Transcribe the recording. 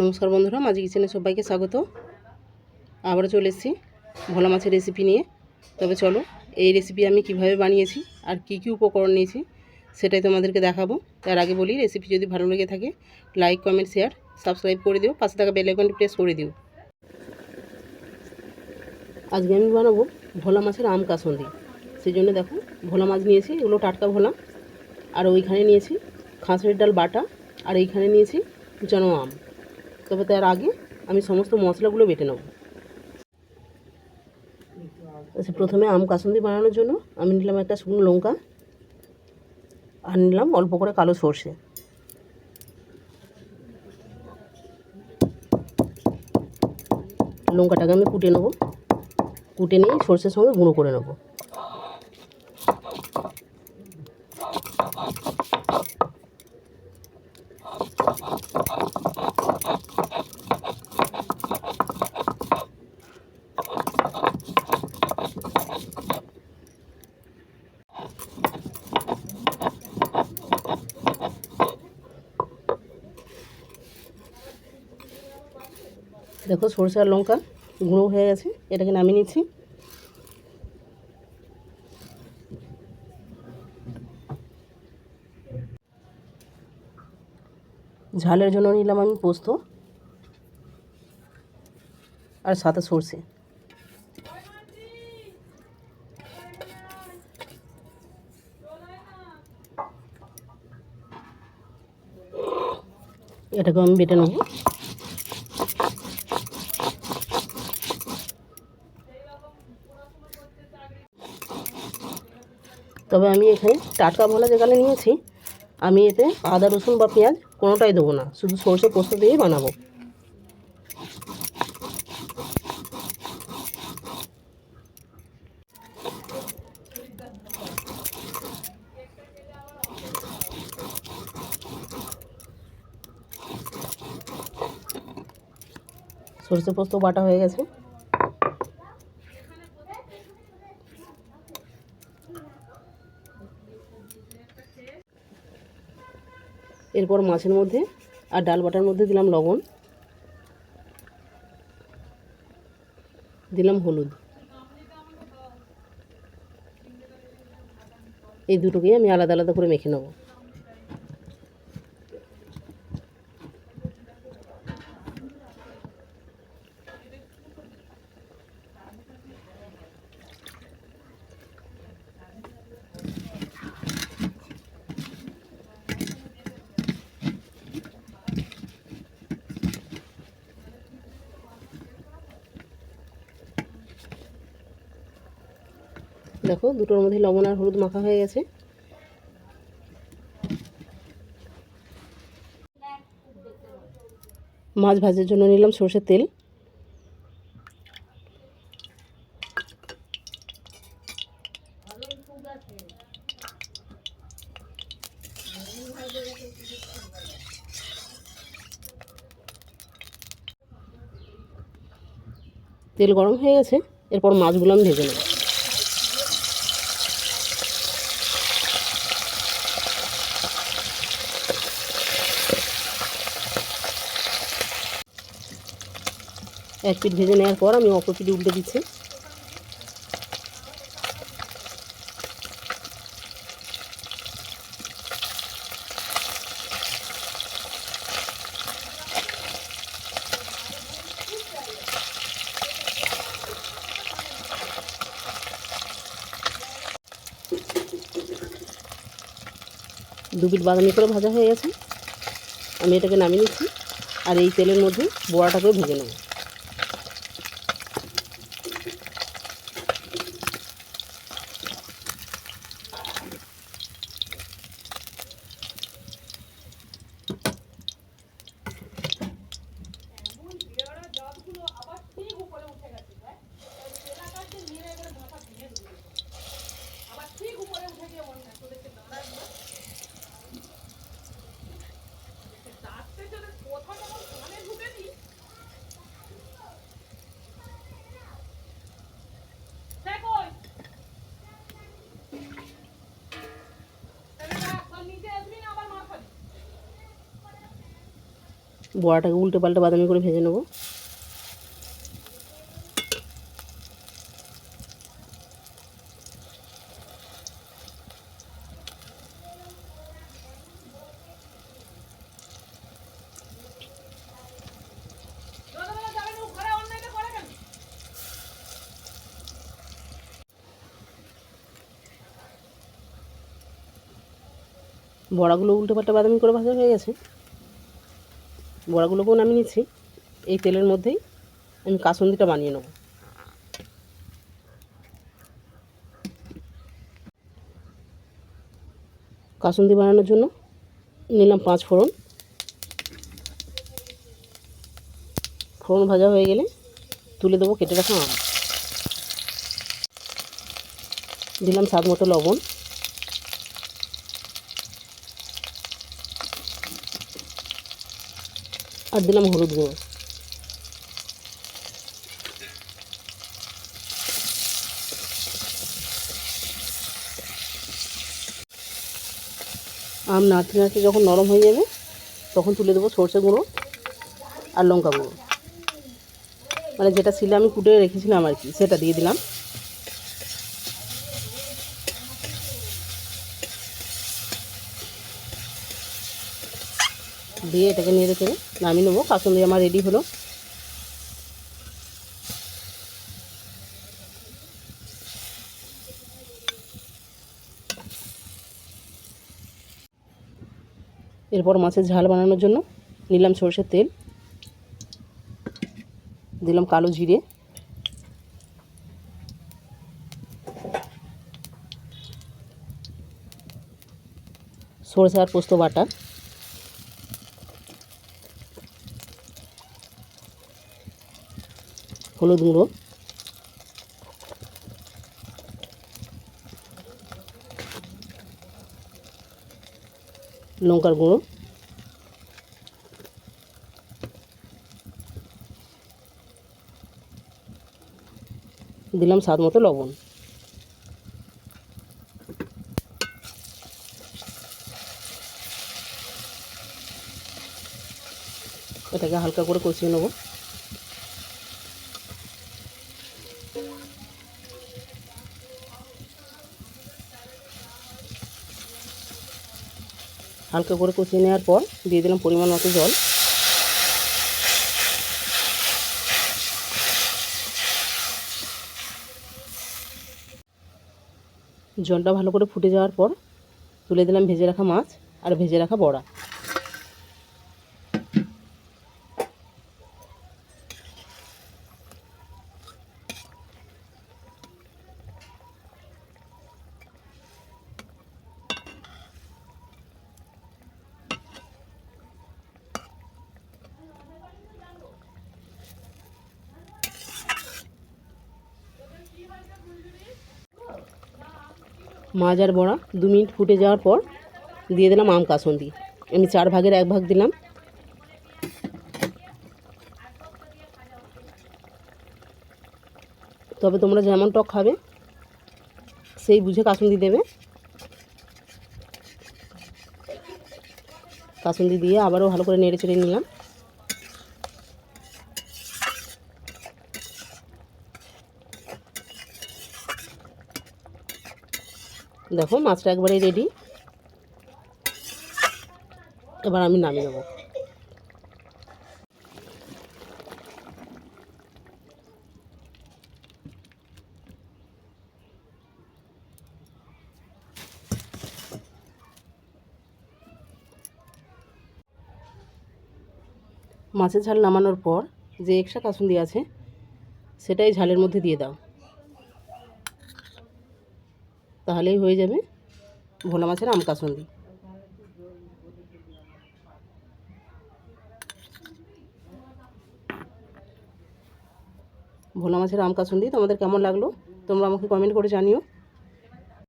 নমস্কার বন্ধুরা, মাঝি কিচেনে সবাইকে স্বাগত। আবারও চলে এসেছি ভোলা মাছের রেসিপি নিয়ে। তবে চলো, এই রেসিপি আমি কীভাবে বানিয়েছি আর কি কি উপকরণ নিয়েছি সেটাই তোমাদেরকে দেখাবো। তার আগে বলি রেসিপি যদি ভালো লেগে থাকে লাইক কমেন্ট শেয়ার সাবস্ক্রাইব করে দিও, পাশে থাকা বেল আইকনটি প্রেস করে দিও। আজকে আমি বানাবো ভোলা মাছের আম কাসন্দি। সেই জন্য দেখো, ভোলা মাছ নিয়েছি, এগুলো টাটকা ভোলা, আর ওইখানে নিয়েছি খাঁচড়ির ডাল বাটা, আর এইখানে নিয়েছি কুচানো আম। তবে তার আগে আমি সমস্ত মশলাগুলো বেটে নেব। আচ্ছা প্রথমে আম কাসুন্দি বানানোর জন্য আমি নিলাম একটা শুকনো লঙ্কা আর নিলাম অল্প করে কালো সর্ষে। লঙ্কাটাকে আমি কুটে নেব। কুটে নিয়ে সর্ষের সঙ্গে গুঁড়ো করে নেব। দেখো সরষে আর লঙ্কা গুঁড়ো হয়ে গেছে, এটাকে নামিয়ে নিচ্ছি। ঝালের জন্য নিলাম আমি পোস্ত আর সাথে সর্ষে। এটাকে আমি বেটে নেব। তবে আমি এখানে টাটকা ভোলা যেখানে নিয়েছি, আমি এতে আদা, রসুন বা পেঁয়াজ কোনোটাই দেবো না, শুধু সরষে পোস্ত দিয়েই বানাবো। সরষে পোস্ত বাটা হয়ে গেছে। এরপর মাছের মধ্যে আর ডাল বাটার মধ্যে দিলাম লবণ। দিলাম হলুদ। এই দুটোকেই আমি আলাদা আলাদা করে মেখে নেব। দেখো, দুটোর মধ্যে লবণ আর হলুদ মাখা হয়ে গেছে। মাছ ভাজার জন্য নিলাম সর্ষের তেল। তেল গরম হয়ে গেছে, এরপর মাছগুলো আমি ভেজে নেব। এক পিঠ ভেজে নেওয়ার পর আমি অপর পিঠে উল্টে দিচ্ছি। দু পিঠ বাদামি করে ভাজা হয়ে গেছে। আমি এটাকে নামিয়ে নিচ্ছি। আর এই তেলের মধ্যে বড়াটাকেও ভেজে নেব। বড়াটাকে উল্টে পাল্টে বাদামি করে ভেজে নেব। বড়াগুলো উল্টে পাল্টে বাদামি করে ভাজা হয়ে গেছে। বড়াগুলোকেও নামিয়ে নিচ্ছি, এই তেলের মধ্যেই আমি কাসুন্দিটা বানিয়ে নেব। কাসুন্দি বানানোর জন্য নিলাম পাঁচ ফোড়ন। ফোড়ন ভাজা হয়ে গেলে তুলে দেবো, কেটে রাখা দিলাম স্বাদ মতো লবণ। আর দিলাম হলুদ গুঁড়ো। আম নাড়তে নাড়তে যখন নরম হয়ে যাবে, তখন তুলে দেবো সর্ষে গুঁড়ো আর লঙ্কা গুঁড়ো। মানে যেটা ছিল আমি কুটে রেখেছিলাম আর কি, সেটা দিয়ে দিলাম। দিয়ে এটাকে নিয়ে রেখে নামিয়ে নেব। কাসুন্দি আমার রেডি হলো। এরপর মাছের ঝাল বানানোর জন্য নিলাম সরষের তেল, দিলাম কালো জিরে। সরষে আর পোস্ত বাটা। হলুদ গুঁড়ো। লঙ্কার গুঁড়ো। দিলাম স্বাদ মতো লবণ। এটাকে হালকা করে কষিয়ে নেব। হালকা করে কষিয়ে নেওয়ার পর দিয়ে দিলাম পরিমাণ মতো জল। জলটা ভালো করে ফুটে যাওয়ার পর তুলে দিলাম ভেজে রাখা মাছ আর ভেজে রাখা বড়া। মাছ আর বড়া দু মিনিট ফুটে যাওয়ার পর দিয়ে দিলাম আম কাসন্দি। আমি চার ভাগের এক ভাগ দিলাম। তবে তোমরা যেমন টক খাবে, সেই বুঝে কাসুন্দি দেবে। কাসুন্দি দিয়ে আবারও ভালো করে নেড়ে চেড়ে নিলাম। দেখো, মাছটা একবারে রেডি এবার আমি নামিয়ে নেব। মাছের ঝাল নামানোর পর যে এক্সট্রা কাসুন্দি আছে, সেটাই ঝালের মধ্যে দিয়ে দাও। তাহলেই হয়ে যাবে ভোলা মাছের আমকাসন্দি ভোলা মাছের আমকাসন্দি তোমাদের কেমন লাগল? তোমরা আমাকে কমেন্ট করে জানিও।